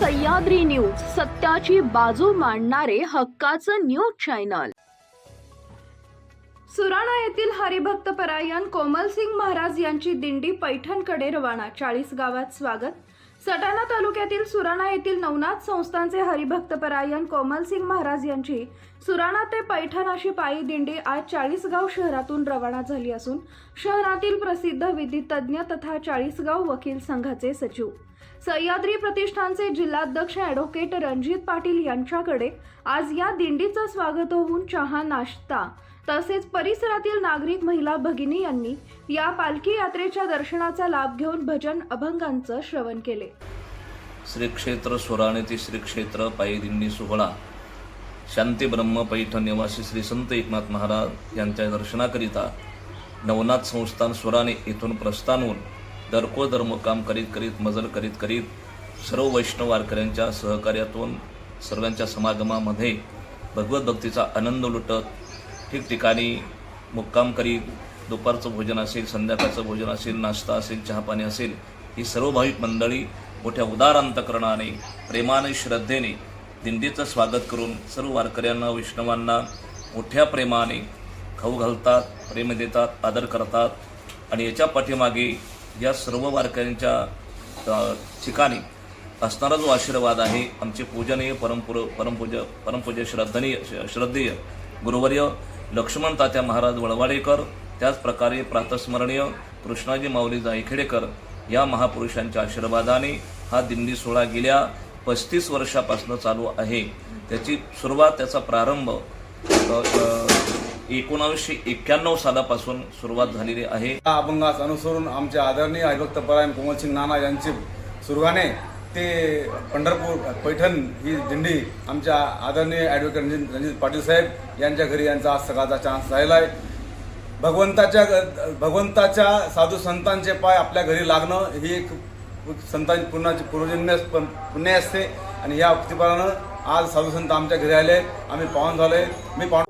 Sahyadri news सत्याची बाजू मांडणारे हक्काचं न्यूज चॅनल. सुराणा येथील हरिभक्त परायण कोमल सिंग महाराज यांची दिंडी पैठणकडे रवाना. चाळीस गावात स्वागत. सटाणा तालुक्यातील सुराणा येथील नवनाथ संस्थांचे हरिभक्त परायण कोमल सिंग महाराज यांची सुराणा ते पैठण अशी पायी दिंडी आज चाळीसगाव शहरातून रवाना झाली असून शहरातील प्रसिद्ध विधितज्ञ तथा चाळीसगाव वकील संघाचे सचिव. सह्याद्री प्रतिष्ठानचे जिल्हाध्यक्ष ॲडव्होकेट रणजित पाटील यांच्याकडे आज या दिंडीचं स्वागत होऊन चहा नाश्ता. तसेच परिसरातील नागरिक महिला भगिनी यांनी या पालखी यात्रेच्या दर्शनाचा लाभ घेऊन भजन अभंगांचं श्रवण केले. श्री क्षेत्र सोराणे ते श्री क्षेत्र पायी दिंडी सोहळा. शांती ब्रह्म पैठण निवासी श्री संत एकनाथ महाराज यांच्या दर्शनाकरिता नवनाथ संस्थान स्वराने येथून प्रस्थान होऊन दरको मुक्काम करीत करीत मजल करीत करीत सर्व वैष्णव वारकऱ्यांच्या सहकार्यातून सर्वांच्या समागमामध्ये भगवत भक्तीचा आनंद लुटत ठिकठिकाणी मुक्काम करीत दुपारचं भोजन असेल संध्याकाळचं भोजन असेल नाश्ता असेल चहापाणी असेल ही सर्व भाविक मंडळी मोठ्या उदार अंतकरणाने प्रेमाने श्रद्धेने दिंडीचं स्वागत करून सर्व वारकऱ्यांना वैष्णवांना मोठ्या प्रेमाने खाऊ घालतात प्रेम देतात आदर करतात आणि याच्या पाठीमागे या सर्व वारकऱ्यांच्या ठिकाणी असणारा जो आशीर्वाद आहे आमचे पूजनीय परमपुर परमपूज परमपूज्य श्रद्धनीय श्रद्धेय गुरुवर्य लक्ष्मण तात्या महाराज वळवाडेकर त्याचप्रकारे प्रातस्मरणीय कृष्णाजी माऊली जायखेडेकर या महापुरुषांच्या आशीर्वादाने हा दिंडी सोहळा गेल्या पस्तीस वर्षापासून चालू आहे. त्याची सुरुवात त्याचा प्रारंभ एकोणावीसशे एक्क्याण्णव सालापासून सुरुवात झालेली आहे. या अभंगास अनुसरून आमचे आदरणीय अभिभक्त परायण कोमलसिंग नाना यांचे सुरगाणे ते पंढरपूर पैठण ही दिंडी आमच्या आदरणीय ॲडव्होकेट रणजित रणजित पाटील साहेब यांच्या घरी यांचा आज सकाळचा चान्स राहिला आहे. भगवंताच्या भगवंताच्या साधू संतांचे पाय आपल्या घरी लागणं ही एक संतांची पूर्णाची पूर्वजन्य पुण्य असते. आणि या प्रतिपालानं आज साधू संत आमच्या घरी आले. आम्ही पाहून झालोय. मी पाहून